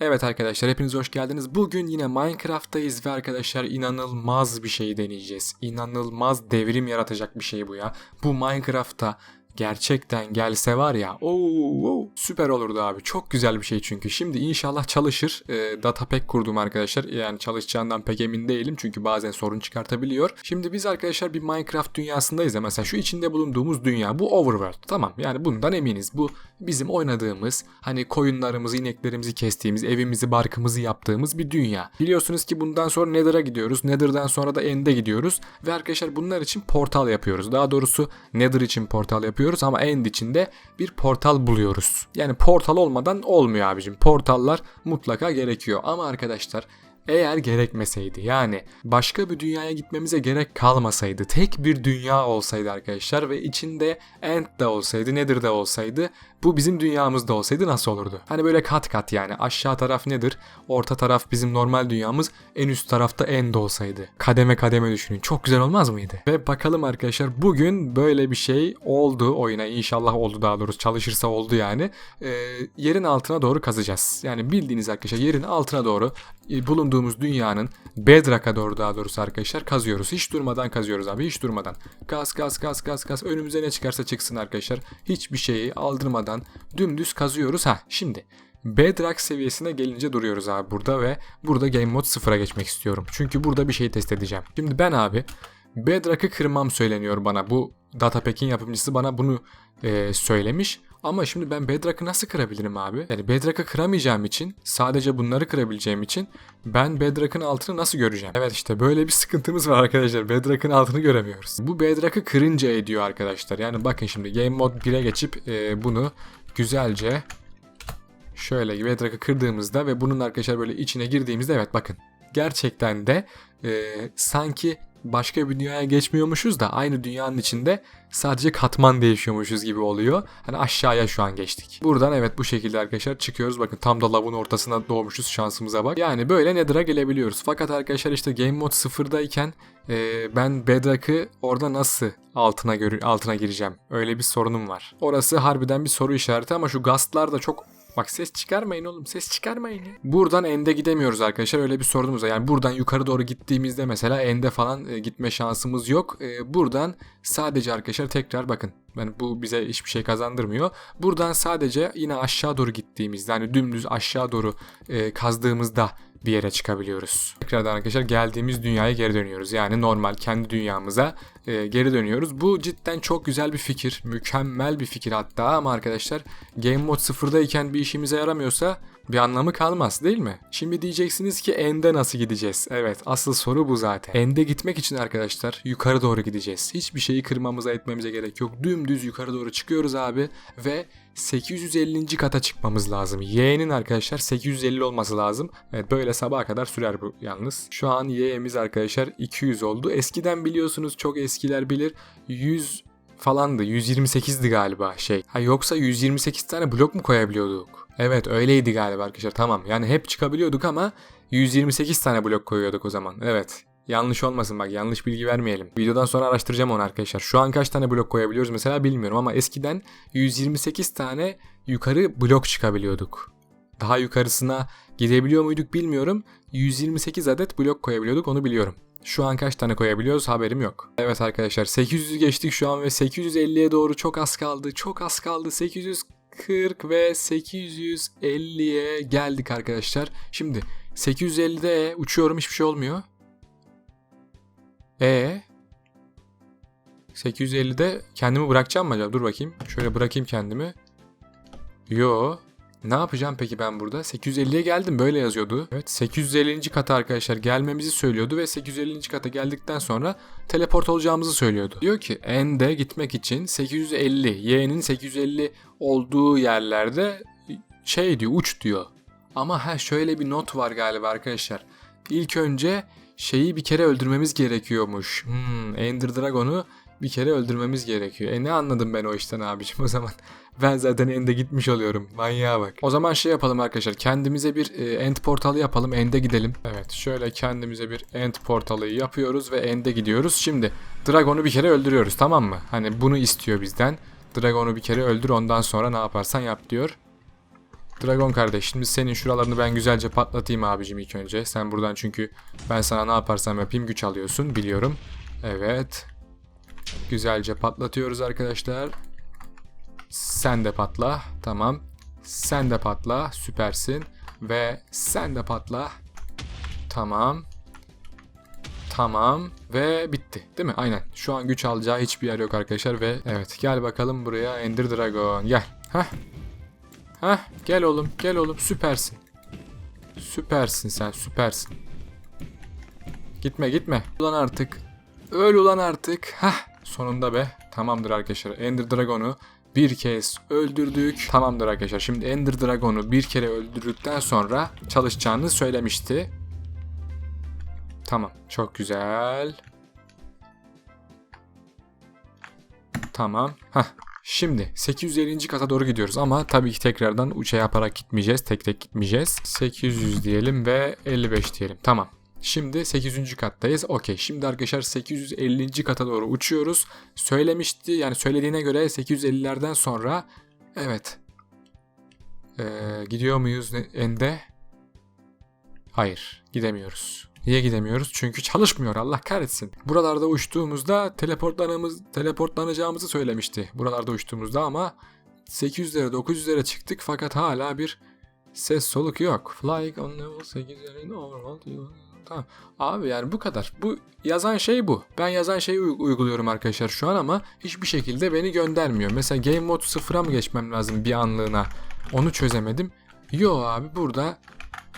Evet arkadaşlar hepiniz hoş geldiniz. Bugün yine Minecraft'tayız ve arkadaşlar inanılmaz bir şey deneyeceğiz. İnanılmaz devrim yaratacak bir şey bu ya. Bu Minecraft'ta gerçekten gelse var ya oo, oo, süper olurdu abi. Çok güzel bir şey çünkü. Şimdi inşallah çalışır. E, data pack kurdum arkadaşlar. Yani çalışacağından pek emin değilim çünkü bazen sorun çıkartabiliyor. Şimdi biz arkadaşlar bir Minecraft dünyasındayız ya. Mesela şu içinde bulunduğumuz dünya bu overworld. Tamam yani bundan eminiz. Bu bizim oynadığımız hani koyunlarımızı, ineklerimizi kestiğimiz, evimizi, barkımızı yaptığımız bir dünya. Biliyorsunuz ki bundan sonra Nether'a gidiyoruz. Nether'dan sonra da End'e gidiyoruz. Ve arkadaşlar bunlar için portal yapıyoruz. Daha doğrusu Nether için portal yapıyoruz ama End içinde bir portal buluyoruz. Yani portal olmadan olmuyor abicim. Portallar mutlaka gerekiyor. Ama arkadaşlar eğer gerekmeseydi yani başka bir dünyaya gitmemize gerek kalmasaydı tek bir dünya olsaydı arkadaşlar ve içinde End de olsaydı Nether de olsaydı bu bizim dünyamızda olsaydı nasıl olurdu? Hani böyle kat kat yani aşağı taraf nedir? Orta taraf bizim normal dünyamız en üst tarafta End olsaydı. Kademe kademe düşünün çok güzel olmaz mıydı? Ve bakalım arkadaşlar bugün böyle bir şey oldu oyuna inşallah oldu daha doğrusu çalışırsa oldu yani. Ee, yerin altına doğru kazacağız. Yani bildiğiniz arkadaşlar yerin altına doğru e, bulunduğumuz dünyanın bedrock'a doğru daha doğrusu arkadaşlar kazıyoruz. Hiç durmadan kazıyoruz abi hiç durmadan. Gaz gaz gaz gaz gaz önümüze ne çıkarsa çıksın arkadaşlar. Hiçbir şeyi aldırmadan dümdüz kazıyoruz. Ha şimdi Bedrock seviyesine gelince duruyoruz abi burada ve burada Game Mode 0'a geçmek istiyorum. Çünkü burada bir şey test edeceğim. Şimdi ben abi Bedrock'ı kırmam söyleniyor bana. Bu Datapack'in yapımcısı bana bunu e, söylemiş. Ama şimdi ben Bedrock'ı nasıl kırabilirim abi? Yani Bedrock'ı kıramayacağım için, sadece bunları kırabileceğim için ben Bedrock'ın altını nasıl göreceğim? Evet işte böyle bir sıkıntımız var arkadaşlar. Bedrock'ın altını göremiyoruz. Bu Bedrock'ı kırınca ediyor arkadaşlar. Yani bakın şimdi Game Mode 1'e geçip e, bunu güzelce şöyle Bedrock'ı kırdığımızda ve bunun arkadaşlar böyle içine girdiğimizde evet bakın gerçekten de e, sanki başka bir dünyaya geçmiyormuşuz da aynı dünyanın içinde sadece katman değişiyormuşuz gibi oluyor. Hani aşağıya şu an geçtik. Buradan evet bu şekilde arkadaşlar çıkıyoruz. Bakın tam da lavın ortasına doğmuşuz şansımıza bak. Yani böyle Nether'a gelebiliyoruz. Fakat arkadaşlar işte Game Mode 0'dayken e, ben Bedrock'ı orada nasıl altına gör altına gireceğim? Öyle bir sorunum var. Orası harbiden bir soru işareti ama şu gastlar da çok Bak ses çıkarmayın oğlum ses çıkarmayın ya. Buradan ende gidemiyoruz arkadaşlar öyle bir sorunumuz var. Yani buradan yukarı doğru gittiğimizde mesela ende falan e, gitme şansımız yok. E, buradan sadece arkadaşlar tekrar bakın. Yani bu bize hiçbir şey kazandırmıyor. Buradan sadece yine aşağı doğru gittiğimizde yani dümdüz aşağı doğru e, kazdığımızda bir yere çıkabiliyoruz. Tekrardan arkadaşlar geldiğimiz dünyaya geri dönüyoruz. Yani normal kendi dünyamıza e, geri dönüyoruz. Bu cidden çok güzel bir fikir. Mükemmel bir fikir hatta ama arkadaşlar Game Mode 0'dayken bir işimize yaramıyorsa bir anlamı kalmaz değil mi? Şimdi diyeceksiniz ki End'e nasıl gideceğiz? Evet asıl soru bu zaten. End'e gitmek için arkadaşlar yukarı doğru gideceğiz. Hiçbir şeyi kırmamıza etmemize gerek yok. Dümdüz yukarı doğru çıkıyoruz abi ve 850. kata çıkmamız lazım. Y'nin arkadaşlar 850 olması lazım. Evet böyle sabaha kadar sürer bu yalnız. Şu an Y'miz arkadaşlar 200 oldu. Eskiden biliyorsunuz çok eskiler bilir 100 falandı. 128'di galiba şey. Ha yoksa 128 tane blok mu koyabiliyorduk? Evet öyleydi galiba arkadaşlar tamam. Yani hep çıkabiliyorduk ama 128 tane blok koyuyorduk o zaman. Evet. Yanlış olmasın bak yanlış bilgi vermeyelim. Videodan sonra araştıracağım onu arkadaşlar. Şu an kaç tane blok koyabiliyoruz mesela bilmiyorum ama eskiden 128 tane yukarı blok çıkabiliyorduk. Daha yukarısına gidebiliyor muyduk bilmiyorum. 128 adet blok koyabiliyorduk onu biliyorum. Şu an kaç tane koyabiliyoruz haberim yok. Evet arkadaşlar 800'ü geçtik şu an ve 850'ye doğru çok az kaldı. Çok az kaldı. 840 ve 850'ye geldik arkadaşlar. Şimdi 850'de uçuyorum hiçbir şey olmuyor. E 850'de kendimi bırakacağım mı acaba? Dur bakayım. Şöyle bırakayım kendimi. Yo. Ne yapacağım peki ben burada? 850'ye geldim böyle yazıyordu. Evet 850. kata arkadaşlar gelmemizi söylüyordu ve 850. kata geldikten sonra teleport olacağımızı söylüyordu. Diyor ki N'de gitmek için 850 Y'nin 850 olduğu yerlerde şey diyor uç diyor. Ama ha şöyle bir not var galiba arkadaşlar. İlk önce şeyi bir kere öldürmemiz gerekiyormuş. Hmm, Ender Dragon'u bir kere öldürmemiz gerekiyor. E ne anladım ben o işten abicim o zaman. Ben zaten ende gitmiş oluyorum. Manyağa bak. O zaman şey yapalım arkadaşlar. Kendimize bir e, end portalı yapalım. Ende gidelim. Evet şöyle kendimize bir end portalı yapıyoruz ve ende gidiyoruz. Şimdi Dragon'u bir kere öldürüyoruz tamam mı? Hani bunu istiyor bizden. Dragon'u bir kere öldür ondan sonra ne yaparsan yap diyor. Dragon kardeş şimdi senin şuralarını ben güzelce patlatayım abicim ilk önce. Sen buradan çünkü ben sana ne yaparsam yapayım güç alıyorsun biliyorum. Evet. Güzelce patlatıyoruz arkadaşlar. Sen de patla. Tamam. Sen de patla. Süpersin. Ve sen de patla. Tamam. Tamam ve bitti değil mi? Aynen. Şu an güç alacağı hiçbir yer yok arkadaşlar ve evet gel bakalım buraya Ender Dragon gel. Hah. Hah gel oğlum gel oğlum süpersin. Süpersin sen süpersin. Gitme gitme. Ulan artık. Öl ulan artık. Hah sonunda be. Tamamdır arkadaşlar. Ender Dragon'u bir kez öldürdük. Tamamdır arkadaşlar. Şimdi Ender Dragon'u bir kere öldürdükten sonra çalışacağını söylemişti. Tamam. Çok güzel. Tamam. Hah. Şimdi 850. kata doğru gidiyoruz ama tabii ki tekrardan uça yaparak gitmeyeceğiz. Tek tek gitmeyeceğiz. 800 diyelim ve 55 diyelim. Tamam. Şimdi 800. kattayız. Okey. Şimdi arkadaşlar 850. kata doğru uçuyoruz. Söylemişti yani söylediğine göre 850'lerden sonra evet. Ee, gidiyor muyuz Ende? Hayır. Gidemiyoruz. Niye gidemiyoruz? Çünkü çalışmıyor Allah kahretsin. Buralarda uçtuğumuzda teleportlanımız, teleportlanacağımızı söylemişti. Buralarda uçtuğumuzda ama 800'lere 900'lere çıktık fakat hala bir ses soluk yok. Flying on level 8'lerin overworld Tamam. Abi yani bu kadar. Bu yazan şey bu. Ben yazan şeyi uy- uyguluyorum arkadaşlar şu an ama hiçbir şekilde beni göndermiyor. Mesela game mode sıfıra mı geçmem lazım bir anlığına? Onu çözemedim. Yo abi burada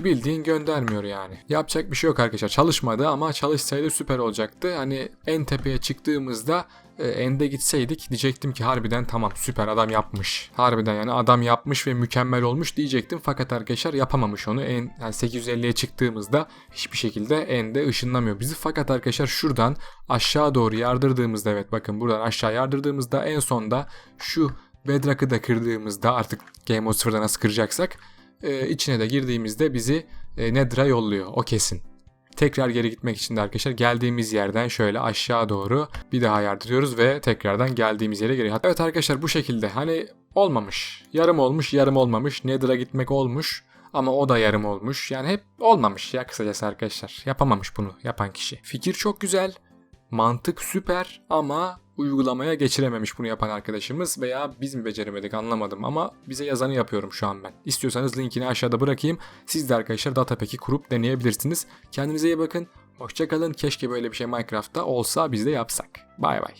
bildiğin göndermiyor yani. Yapacak bir şey yok arkadaşlar. Çalışmadı ama çalışsaydı süper olacaktı. Hani en tepeye çıktığımızda ende gitseydik diyecektim ki harbiden tamam süper adam yapmış. Harbiden yani adam yapmış ve mükemmel olmuş diyecektim. Fakat arkadaşlar yapamamış onu. En, yani 850'ye çıktığımızda hiçbir şekilde ende ışınlamıyor bizi. Fakat arkadaşlar şuradan aşağı doğru yardırdığımızda evet bakın buradan aşağı yardırdığımızda en sonda şu Bedrock'ı da kırdığımızda artık Game Mode 0'da nasıl kıracaksak e, içine de girdiğimizde bizi e, Nedra yolluyor. O kesin. Tekrar geri gitmek için de arkadaşlar geldiğimiz yerden şöyle aşağı doğru bir daha yardırıyoruz ve tekrardan geldiğimiz yere geri. Evet arkadaşlar bu şekilde hani olmamış. Yarım olmuş yarım olmamış. Nedra gitmek olmuş ama o da yarım olmuş. Yani hep olmamış ya kısacası arkadaşlar. Yapamamış bunu yapan kişi. Fikir çok güzel. Mantık süper ama uygulamaya geçirememiş bunu yapan arkadaşımız veya biz mi beceremedik anlamadım ama bize yazanı yapıyorum şu an ben. İstiyorsanız linkini aşağıda bırakayım. Siz de arkadaşlar Datapack'i kurup deneyebilirsiniz. Kendinize iyi bakın. Hoşçakalın. Keşke böyle bir şey Minecraft'ta olsa biz de yapsak. Bay bay.